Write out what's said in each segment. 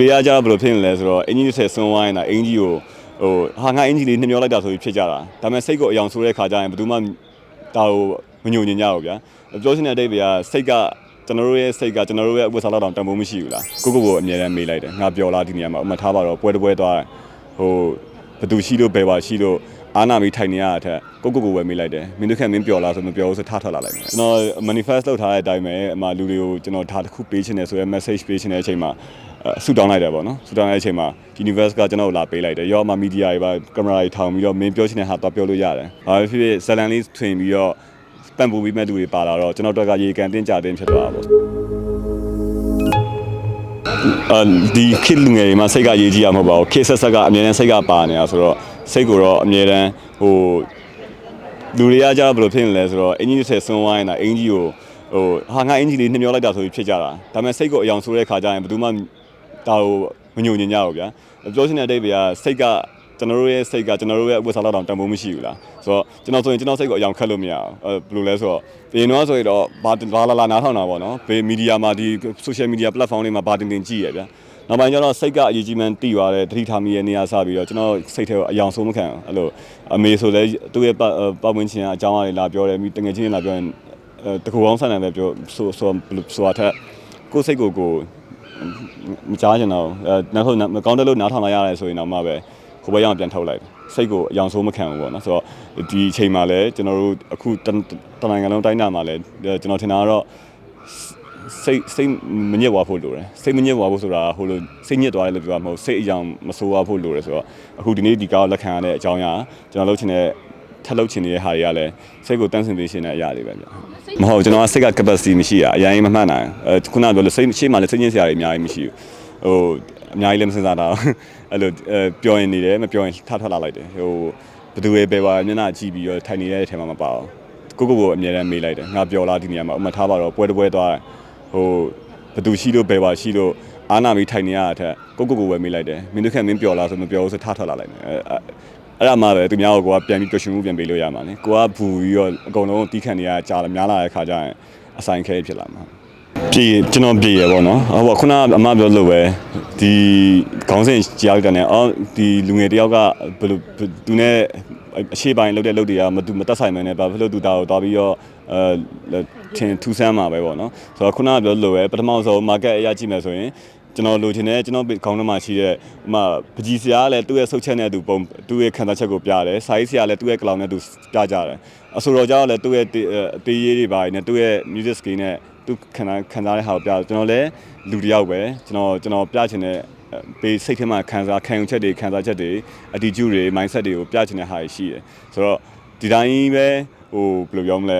တွေကကြတော့ဘယ်လိုဖြစ်နေလဲဆိုတော့အင်ကြီး30ဆွန်းဝိုင်းတာအင်ကြီးကိုဟိုဟာငါအင်ကြီးလေးနှမျောလိုက်တာဆိုပြီးဖြစ်ကြတာဒါပေမဲ့စိတ်ကိုအယောင်ဆိုးတဲ့ခါကျရင်ဘယ်သူမှဒါကိုမညှို့ညင်ကြဘူးဗျာပြောချင်တဲ့အတိတ်ကစိတ်ကကျွန်တော်တို့ရဲ့စိတ်ကကျွန်တော်တို့ရဲ့အဝတ်စားလောက်တောင်တန်ဖိုးမရှိဘူးလားကိုကိုကိုအမြဲတမ်းမေးလိုက်တယ်ငါပြောလားဒီနေရာမှာအမှတ်ထားပါတော့ပွဲတစ်ပွဲသွားတယ်ဟိုဘသူရှိလို့ဘယ်ပါရှိလို့အာနာမီထိုင်နေရတဲ့အထက်ကိုကိုကိုပဲမေးလိုက်တယ်မင်းတို့ခက်မင်းပြောလားဆိုမပြောဘူးဆိုထားထွက်လာလိုက်တယ်ကျွန်တော် manifest လုပ်ထားတဲ့အတိုင်းပဲအမှလူတွေကိုကျွန်တော်ဒါတစ်ခုပေးချင်တယ်ဆိုရဲ message ပေးချင်တဲ့အချိန်မှာ ဆူတောင်းလိုက်တယ်ပေါ့နော်ဆူတောင်းတဲ့အချိန်မှာ universe ကကျွန်တော်လာပေးလိုက်တယ်ရောမှ media တွေပါကင်မရာတွေထောင်ပြီးတော့မင်းပြောချင်တဲ့ဟာတော့ပြောလို့ရတယ်ဘာဖြစ်ဖြစ်ဇလန်လေးထွင်ပြီးတော့ပံ့ပိုးပြီးမဲ့သူတွေပါလာတော့ကျွန်တော်တို့ကရေကန်တင်းကြတင်းဖြစ်သွားတာပေါ့အဲဒီခေတ်လူငယ်တွေမှာစိတ်ကရေးကြည့်ရမှာမဟုတ်ပါဘူးခေတ်ဆက်ဆက်ကအမြဲတမ်းစိတ်ကပါနေတာဆိုတော့စိတ်ကိုတော့အမြဲတမ်းဟိုလူတွေကကြတော့ဘယ်လိုဖြစ်နေလဲဆိုတော့အင်ကြီး30ဆွန်းဝိုင်းတာအင်ကြီးကိုဟိုဟာငါအင်ကြီးလေးနှမျောလိုက်တာဆိုပြီးဖြစ်ကြတာဒါပေမဲ့စိတ်ကိုအယောင်ဆိုးတဲ့ခါကျရင်ဘယ်သူမှ ဒါကိုမညှို့ညင်ကြဘူးဗျာပြောချင်တဲ့အတိတ်ကစိတ်ကကျွန်တော်တို့ရဲ့စိတ်ကကျွန်တော်တို့ရဲ့အဝတ်စားလောက်တောင်တန်ဖိုးမရှိဘူးလားဆိုတော့ကျွန်တော်ဆိုရင်ကျွန်တော်စိတ်ကိုအယောင်ခတ်လို့မရအောင်အဲဘယ်လိုလဲဆိုတော့ဘယ်တော့ဆိုရင်တော့ဘာဘာလာလာနားထောင်တာပေါ့နော်ဘယ်မီဒီယာမှာဒီ social media platform တွေမှာဘာတင်တင်ကြည့်ရဗျာနောက်ပိုင်းကျတော့စိတ်ကအရေးကြီးမှန်းတိသွားတယ်တတိထားမိရဲ့နေရာစပြီးတော့ကျွန်တော်စိတ်ထဲကိုအယောင်ဆုံးမခံဘူးအဲ့လိုအမေဆိုလဲသူ့ရဲ့ပတ်ပတ်ဝန်းကျင်ကအကြောင်းအရာတွေလာပြောတယ်မိတငယ်ချင်းတွေလာပြောရင်အဲတကူအောင်ဆန်တယ်ပဲပြောဆိုဆိုဆိုတာထက်ကိုယ်စိတ်ကိုကိုယ် မကြားချင်တော့အဲနောက်ဆုံးမကောင်းတဲ့လို့နားထောင်လာရတယ်ဆိုရင်တော့မှပဲဟိုဘက်ရောက်ပြန်ထုတ်လိုက်စိတ်ကိုအယောင်ဆုံးမခံဘူးပေါ့နော်ဆိုတော့ဒီအချိန်မှာလည်းကျွန်တော်တို့အခုတနိုင်ငံလုံးတိုင်းတာမှာလည်းကျွန်တော်ထင်တာကတော့စိတ်စိတ်မညစ်သွားဖို့လိုတယ်စိတ်မညစ်သွားဖို့ဆိုတာဟိုလိုစိတ်ညစ်သွားတယ်လို့ပြောတာမဟုတ်စိတ်အယောင်မဆိုးသွားဖို့လိုတယ်ဆိုတော့အခုဒီနေ့ဒီကောက်လက်ခံရတဲ့အကြောင်းအရာကျွန်တော်လုပ်ချင်တဲ့ ထပ်လုပ်ချင်နေတဲ့ဟာတွေကလည်းစိတ်ကိုတန်းစင်ပေးရှင်တဲ့အရာတွေပဲဗျမဟုတ်ကျွန်တော်ကစိတ်က capacity မရှိတာအရင်မမှတ်နိုင်အဲခုနကပြောလို့စိတ်ရှိမှလည်းစိတ်ညစ်စရာတွေအများကြီးမရှိဘူးဟိုအများကြီးလည်းမစင်စားတာအဲ့လိုပြောရင်နေတယ်မပြောရင်ထထလာလိုက်တယ်ဟိုဘယ်သူပဲပဲပါမျက်နှာကြည့်ပြီးတော့ထိုင်နေတဲ့အထဲမှာမပါဘူးကိုကိုကိုအမြဲတမ်းမေးလိုက်တယ်ငါပြောလားဒီနေရာမှာအမှတ်ထားပါတော့ပွဲတစ်ပွဲသွားတယ်ဟိုဘသူရှိလို့ဘယ်ပါရှိလို့အာနာမီထိုင်နေရတဲ့အထက်ကိုကိုကိုပဲမေးလိုက်တယ်မင်းတို့ခက်မင်းပြောလားဆိုမပြောဘူးဆိုထားထွက်လာလိုက်တယ် အဲအဲ့ဒါမှပဲသူများကိုကိုကပြန်ပြီးပျော်ရွှင်မှုပြန်ပေးလို့ရမှာလေကိုကဘူပြီးတော့အကုန်လုံးတီးခန့်နေရကြာလာများလာတဲ့ခါကျရင်အဆိုင်ခဲဖြစ်လာမှာပြေကျွန်တော်ပြေရပေါ့နော်ဟိုခုနအမပြောလို့ပဲဒီခေါင်းစဉ်ကြားလိုက်တဲ့အော်ဒီလူငယ်တယောက်ကဘယ်လိုသူနဲ့အရှိပိုင်းလုပ်တဲ့လုပ်တွေကမတူမတက်ဆိုင်မနေဘာဖြစ်လို့သူဒါကိုသွားပြီးတော့အဲထင်ထူဆန်းမှာပဲပေါ့နော်ဆိုတော့ခုနကပြောလို့ပဲပထမဆုံး market အရကြည့်မယ်ဆိုရင် ကျွန်တော်လိုချင်တဲ့ကျွန်တော်ခေါင်းထဲမှာရှိတဲ့ဥမာပကြီးစရာကလည်းသူ့ရဲ့ဆုတ်ချက်နဲ့သူပုံသူ့ရဲ့ခံစားချက်ကိုပြတယ်။စာရေးစရာလည်းသူ့ရဲ့ကလောင်နဲ့သူပြကြတယ်။အဆိုတော်ကြောင့်လည်းသူ့ရဲ့အသေးရေးတွေပါနေသူ့ရဲ့ music skill နဲ့သူခံစားခံစားတဲ့ဟာကိုပြတယ်။ကျွန်တော်လည်းလူတစ်ယောက်ပဲကျွန်တော်ကျွန်တော်ပြချင်တဲ့ပေးစိတ်ထဲမှာခံစားခံယူချက်တွေခံစားချက်တွေ attitude တွေ mindset တွေကိုပြချင်တဲ့ဟာတွေရှိတယ်။ဆိုတော့ဒီတိုင်းပဲဟိုဘယ်လိုပြောမလဲ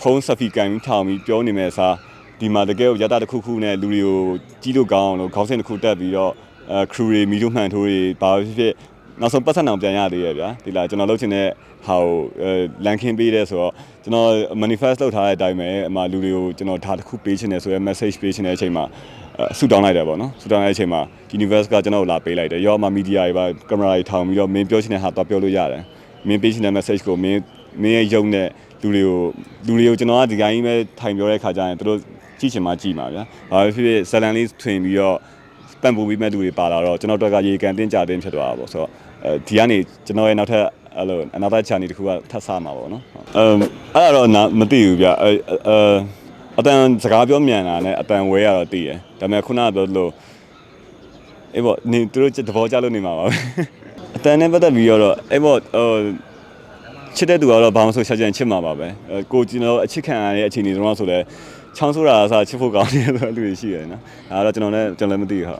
ဖုန်းဆက်ဖီကန်ပြီးထောင်ပြီးပြောနေမယ်စား ဒီမှာတကယ်ကိုရတာတစ်ခုခုနဲ့လူတွေကိုကြီးလို့ကောင်းအောင်လို့ခေါင်းစဉ်တစ်ခုတက်ပြီးတော့အဲ crew တွေမီတို့မှန်ထိုးတွေဘာဖြစ်ဖြစ်နောက်ဆုံးပတ်သက်အောင်ပြန်ရသေးရဗျာဒီလားကျွန်တော်လုပ်ချင်တဲ့ဟာကိုလန်ခင်းပေးတယ်ဆိုတော့ကျွန်တော် manifest လုပ်ထားတဲ့အတိုင်းပဲအမှလူတွေကိုကျွန်တော်ဒါတစ်ခုပေးချင်တယ်ဆိုရဲ message ပေးချင်တဲ့အချိန်မှာဆူတောင်းလိုက်တယ်ပေါ့နော်ဆူတောင်းလိုက်တဲ့အချိန်မှာ universe ကကျွန်တော်လာပေးလိုက်တယ်ရောမှ media တွေပါကင်မရာတွေထောင်ပြီးတော့မင်းပြောချင်တဲ့ဟာတော့ပြောလို့ရတယ်မင်းပေးချင်တဲ့ message ကိုမင်းမင်းရဲ့ယုံတဲ့လူတွေကိုလူတွေကိုကျွန်တော်ကဒီကိုင်းပဲထိုင်ပြောတဲ့ခါကျရင်တို့ ကြည့်ချင်မှကြည့်မှာဗျာ။ဘာဖြစ်ဖြစ်ဇလန်လေးထွင်ပြီးတော့ပံ့ပိုးပြီးမဲ့သူတွေပါလာတော့ကျွန်တော်တို့ကရေကန်တင်းကြတင်းဖြစ်သွားတာပေါ့ဆိုတော့အဲဒီကနေကျွန်တော်ရဲ့နောက်ထပ်အဲ့လို another channel တခုကထပ်ဆမှာပေါ့နော်။အမ်အဲ့တော့မသိဘူးဗျ။အဲအတန်စကားပြောမြန်တာနဲ့အတန်ဝဲရတော့တည်တယ်။ဒါပေမဲ့ခုနကပြောလို့အေးပေါ့နေသူတို့သဘောကျလို့နေမှာပါပဲ။အတန်နဲ့ပတ်သက်ပြီးတော့အေးပေါ့ဟိုချစ်တဲ့သူကတော့ဘာမှဆိုချက်ချင်းချစ်မှာပါပဲ။ကိုကျွန်တော်အချစ်ခံရတဲ့အခြေအနေတွေတော့ဆိုလဲ ချောင်းဆိုတာအစားချစ်ဖို့ကောင်းတယ်ဆိုတဲ့လူတွေရှိတယ်နော်။ဒါတော့ကျွန်တော်လည်းကျွန်တော်လည်းမသိဘူးဟာ